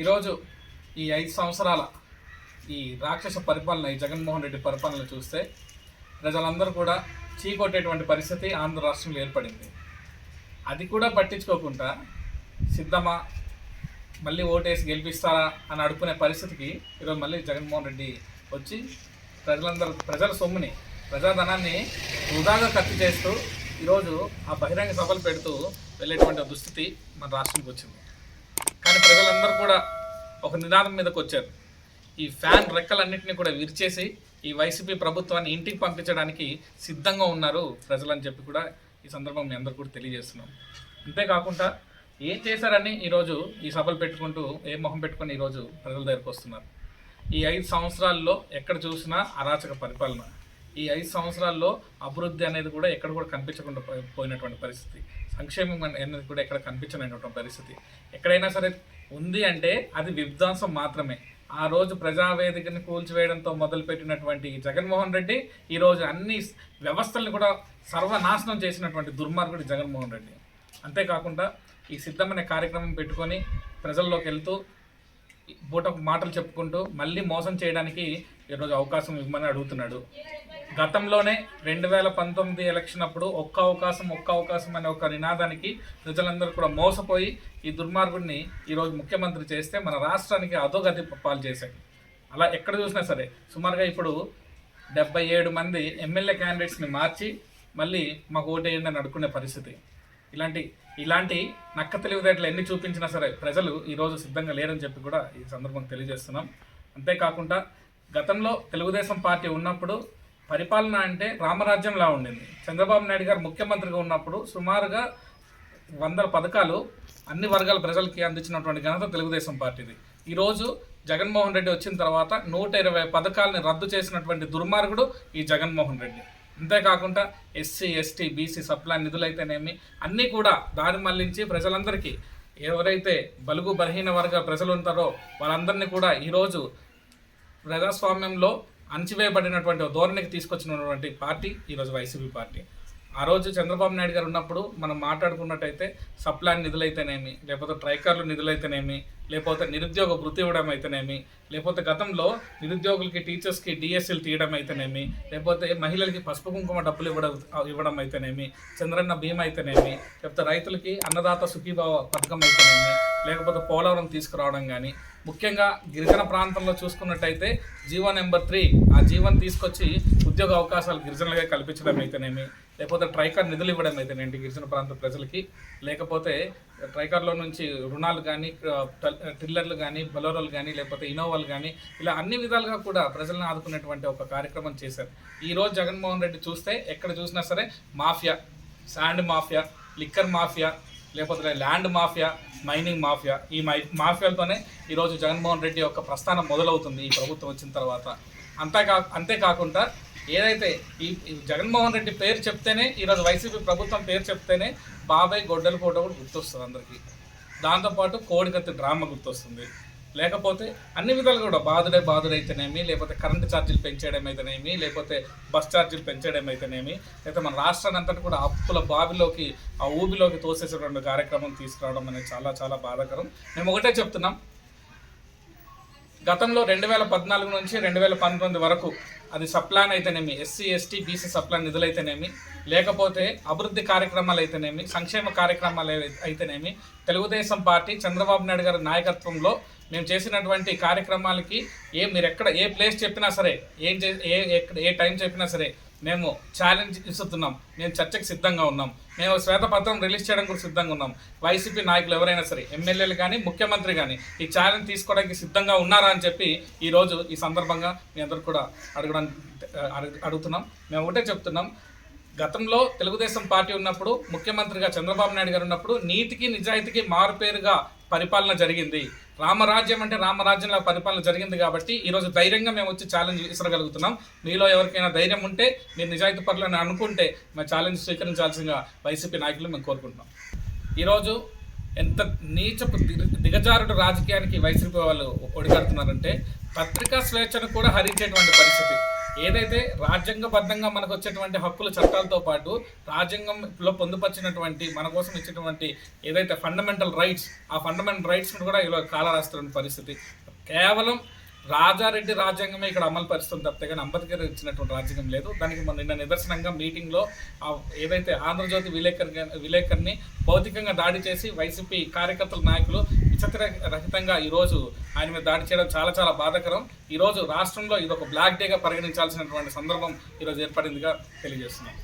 ఈరోజు ఈ ఐదు సంవత్సరాల ఈ రాక్షస పరిపాలన ఈ జగన్మోహన్ రెడ్డి పరిపాలన చూస్తే ప్రజలందరూ కూడా చీకొట్టేటువంటి పరిస్థితి ఆంధ్ర రాష్ట్రంలో ఏర్పడింది. అది కూడా పట్టించుకోకుండా సిద్ధమా మళ్ళీ ఓటేసి గెలిపిస్తారా అని అడుక్కునే పరిస్థితికి ఈరోజు మళ్ళీ జగన్మోహన్ రెడ్డి వచ్చి ప్రజలందరూ ప్రజల సొమ్ముని ప్రజాధనాన్ని వృధాగా ఖర్చు చేస్తూ ఈరోజు ఆ బహిరంగ సభలు పెడుతూ వెళ్ళేటువంటి దుస్థితి మన రాష్ట్రంకి వచ్చింది. కానీ ప్రజలందరూ కూడా ఒక నినాదం మీదకి వచ్చారు. ఈ ఫ్యాన్ రెక్కలన్నింటినీ కూడా విరిచేసి ఈ వైసీపీ ప్రభుత్వాన్ని ఇంటికి పంపించడానికి సిద్ధంగా ఉన్నారు ప్రజలని చెప్పి కూడా ఈ సందర్భం మీ అందరు కూడా తెలియజేస్తున్నాం. అంతేకాకుండా ఏం చేశారని ఈరోజు ఈ సభలు పెట్టుకుంటూ ఏ మొహం పెట్టుకొని ఈరోజు ప్రజల దగ్గరకు వస్తున్నారు. ఈ ఐదు సంవత్సరాల్లో ఎక్కడ చూసినా అరాచక పరిపాలన. ఈ ఐదు సంవత్సరాల్లో అభివృద్ధి అనేది కూడా ఎక్కడ కూడా కనిపించకుండా పోయినటువంటి పరిస్థితి. సంక్షేమం అనేది కూడా ఎక్కడ కనిపించనటువంటి పరిస్థితి. ఎక్కడైనా సరే ఉంది అంటే అది విధ్వంసం మాత్రమే. ఆ రోజు ప్రజావేదికని కూల్చివేయడంతో మొదలుపెట్టినటువంటి జగన్మోహన్ రెడ్డి ఈరోజు అన్ని వ్యవస్థల్ని కూడా సర్వనాశనం చేసినటువంటి దుర్మార్గుడు జగన్మోహన్ రెడ్డి. అంతేకాకుండా ఈ సిద్ధమనే కార్యక్రమం పెట్టుకొని ప్రజల్లోకి వెళ్తూ పూట మాటలు చెప్పుకుంటూ మళ్ళీ మోసం చేయడానికి ఈరోజు అవకాశం ఇవ్వమని అడుగుతున్నాడు. గతంలోనే రెండు వేల పంతొమ్మిది ఎలక్షన్ అప్పుడు ఒక్క అవకాశం ఒక్క అవకాశం అనే ఒక నినాదానికి ప్రజలందరూ కూడా మోసపోయి ఈ దుర్మార్గుడిని ఈరోజు ముఖ్యమంత్రి చేస్తే మన రాష్ట్రానికి అధోగతి పాలు చేశాయి. అలా ఎక్కడ చూసినా సరే సుమారుగా ఇప్పుడు డెబ్బై ఏడు మంది ఎమ్మెల్యే క్యాండిడేట్స్ని మార్చి మళ్ళీ మాకు ఓటేయండి అని అడుకునే పరిస్థితి. ఇలాంటి ఇలాంటి నక్క తెలివితేటలు ఎన్ని చూపించినా సరే ప్రజలు ఈరోజు సిద్ధంగా లేరని చెప్పి కూడా ఈ సందర్భంగా తెలియజేస్తున్నాం. అంతేకాకుండా గతంలో తెలుగుదేశం పార్టీ ఉన్నప్పుడు పరిపాలన అంటే రామరాజ్యంలా ఉండింది. చంద్రబాబు నాయుడు గారు ముఖ్యమంత్రిగా ఉన్నప్పుడు సుమారుగా వందల పథకాలు అన్ని వర్గాల ప్రజలకి అందించినటువంటి ఘనత తెలుగుదేశం పార్టీది. ఈరోజు జగన్మోహన్ రెడ్డి వచ్చిన తర్వాత నూట ఇరవై పథకాలని రద్దు చేసినటువంటి దుర్మార్గుడు ఈ జగన్మోహన్ రెడ్డి. అంతేకాకుండా SC ST BC sub plan నిధులైతేనేమి అన్నీ కూడా దారి మళ్ళించి ప్రజలందరికీ ఎవరైతే బలుగు బలహీన వర్గ ప్రజలు ఉంటారో వాళ్ళందరినీ కూడా ఈరోజు ప్రజాస్వామ్యంలో అణచివేయబడినటువంటి ధోరణికి తీసుకొచ్చినటువంటి పార్టీ ఈరోజు వైసీపీ పార్టీ. ఆ రోజు చంద్రబాబు నాయుడు గారు ఉన్నప్పుడు మనం మాట్లాడుకున్నట్టయితే సప్లాన్ నిధులైతేనేమి లేకపోతే ట్రైకర్లు నిధులైతేనేమి లేకపోతే నిరుద్యోగ వృత్తి ఇవ్వడం అయితేనేమి లేకపోతే గతంలో నిరుద్యోగులకి టీచర్స్కి డిఎస్ఎల్ తీయడం అయితేనేమి లేకపోతే మహిళలకి పసుపు కుంకుమ డబ్బులు ఇవ్వడం ఇవ్వడం అయితేనేమి చంద్రన్న భీమా అయితేనేమి లేకపోతే రైతులకి అన్నదాత సుఖీభావ పథకం అయితేనేమి లేకపోతే పోలవరం తీసుకురావడం కానీ ముఖ్యంగా గిరిజన ప్రాంతంలో చూసుకున్నట్టయితే జీవో నెంబర్ త్రీ ఆ జీవన్ తీసుకొచ్చి ఉద్యోగ అవకాశాలు గిరిజనులుగా కల్పించడం అయితేనేమి లేకపోతే ట్రైకర్ నిధులు ఇవ్వడం అయితేనేంటి గిరిజన ప్రాంత ప్రజలకి? లేకపోతే ట్రైకర్లో నుంచి రుణాలు కానీ టిల్లర్లు కానీ బలోరాలు కానీ లేకపోతే ఇనోవాలు కానీ ఇలా అన్ని విధాలుగా కూడా ప్రజలను ఆదుకునేటువంటి ఒక కార్యక్రమం చేశారు. ఈ రోజు జగన్మోహన్ రెడ్డి చూస్తే ఎక్కడ చూసినా సరే mafia sand mafia liquor mafia లేకపోతే ల్యాండ్ మాఫియా మైనింగ్ మాఫియా ఈ మై మాఫియాలతోనే ఈరోజు జగన్మోహన్ రెడ్డి యొక్క ప్రస్థానం మొదలవుతుంది ఈ ప్రభుత్వం వచ్చిన తర్వాత. అంతేకా అంతేకాకుండా ఏదైతే ఈ ఈ జగన్మోహన్ రెడ్డి పేరు చెప్తేనే ఈరోజు వైసీపీ ప్రభుత్వం పేరు చెప్తేనే బాబాయ్ గొడ్డల ఫోటో కూడా గుర్తొస్తుంది అందరికీ. దాంతోపాటు కోడికత్తి డ్రామా గుర్తొస్తుంది. లేకపోతే అన్ని విధాలుగా కూడా బాధుడే బాధుడైతేనేమి లేకపోతే కరెంటు ఛార్జీలు పెంచేయడం అయితేనేమి లేకపోతే బస్ ఛార్జీలు పెంచేయడం అయితేనేమి లేకపోతే మన రాష్ట్రాన్ని అంతటి కూడా అప్పుల బావిలోకి ఆ ఊబిలోకి తోసేసేటువంటి కార్యక్రమం తీసుకురావడం అనేది చాలా చాలా బాధాకరం. మేము ఒకటే చెప్తున్నాం. గతంలో రెండు వేల పద్నాలుగు నుంచి రెండు వేల పంతొమ్మిది వరకు అది సప్లాన్ అయితేనేమి SC ST BC sub plan నిధులైతేనేమి లేకపోతే అభివృద్ధి కార్యక్రమాలు అయితేనేమి సంక్షేమ కార్యక్రమాలు అయితేనేమి తెలుగుదేశం పార్టీ చంద్రబాబు నాయుడు గారి నాయకత్వంలో మేము చేసినటువంటి కార్యక్రమాలకి ఏ మీరు ఎక్కడ ఏ ప్లేస్ చెప్పినా సరే ఏం చే ఏ ఎక్కడ ఏ టైం చెప్పినా సరే మేము ఛాలెంజ్ ఇస్తున్నాం మేము చర్చకు సిద్ధంగా ఉన్నాం. మేము శ్వేతపత్రం రిలీజ్ చేయడం కూడా సిద్ధంగా ఉన్నాం. వైసీపీ నాయకులు ఎవరైనా సరే ఎమ్మెల్యేలు కానీ ముఖ్యమంత్రి కానీ ఈ ఛాలెంజ్ తీసుకోవడానికి సిద్ధంగా ఉన్నారా అని చెప్పి ఈరోజు ఈ సందర్భంగా మీ అందరు కూడా అడగడం అడుగు- అడుగుతున్నాం. మేము ఒకటే చెప్తున్నాం. గతంలో తెలుగుదేశం పార్టీ ఉన్నప్పుడు ముఖ్యమంత్రిగా చంద్రబాబు నాయుడు గారు ఉన్నప్పుడు నీతికి నిజాయితీకి మారుపేరుగా పరిపాలన జరిగింది. రామరాజ్యం అంటే రామరాజ్యంలో పరిపాలన జరిగింది కాబట్టి ఈరోజు ధైర్యంగా మేము వచ్చి ఛాలెంజ్ విసరగలుగుతున్నాం. మీలో ఎవరికైనా ధైర్యం ఉంటే మీరు నిజాయితీ పరులని అనుకుంటే మా ఛాలెంజ్ స్వీకరించాల్సిందిగా వైసీపీ నాయకులు మేము కోరుకుంటున్నాం. ఈరోజు ఎంత నీచపు దిగ- దిగజారుడు రాజకీయానికి వైసీపీ వాళ్ళు ఒడిగడుతున్నారంటే పత్రికా స్వేచ్ఛను కూడా హరించేటువంటి పరిస్థితి. ఏదైతే రాజ్యాంగబద్ధంగా మనకు వచ్చేటువంటి హక్కుల చట్టాలతో పాటు రాజ్యాంగంలో పొందుపరిచినటువంటి మన కోసం ఇచ్చినటువంటి ఏదైతే ఫండమెంటల్ రైట్స్ ఆ ఫండమెంటల్ రైట్స్ కూడా ఇలా కాలరాస్తున్న పరిస్థితి. కేవలం రాజారెడ్డి రాజ్యాంగమే ఇక్కడ అమలు పరుస్తుంది తప్పితే కానీ అంబేద్కర్ ఇచ్చినటువంటి రాజ్యాంగం లేదు. దానికి మన నిన్న నిదర్శనంగా మీటింగ్లో ఏదైతే ఆంధ్రజ్యోతి విలేకర్ విలేకర్ని భౌతికంగా దాడి చేసి వైసీపీ కార్యకర్తల నాయకులు విచిత్ర రహితంగా ఈరోజు ఆయన మీద దాడి చేయడం చాలా చాలా బాధాకరం. ఈరోజు రాష్ట్రంలో ఇది ఒక బ్లాక్ డేగా పరిగణించాల్సినటువంటి సందర్భం ఈరోజు ఏర్పడిందిగా తెలియజేస్తున్నాం.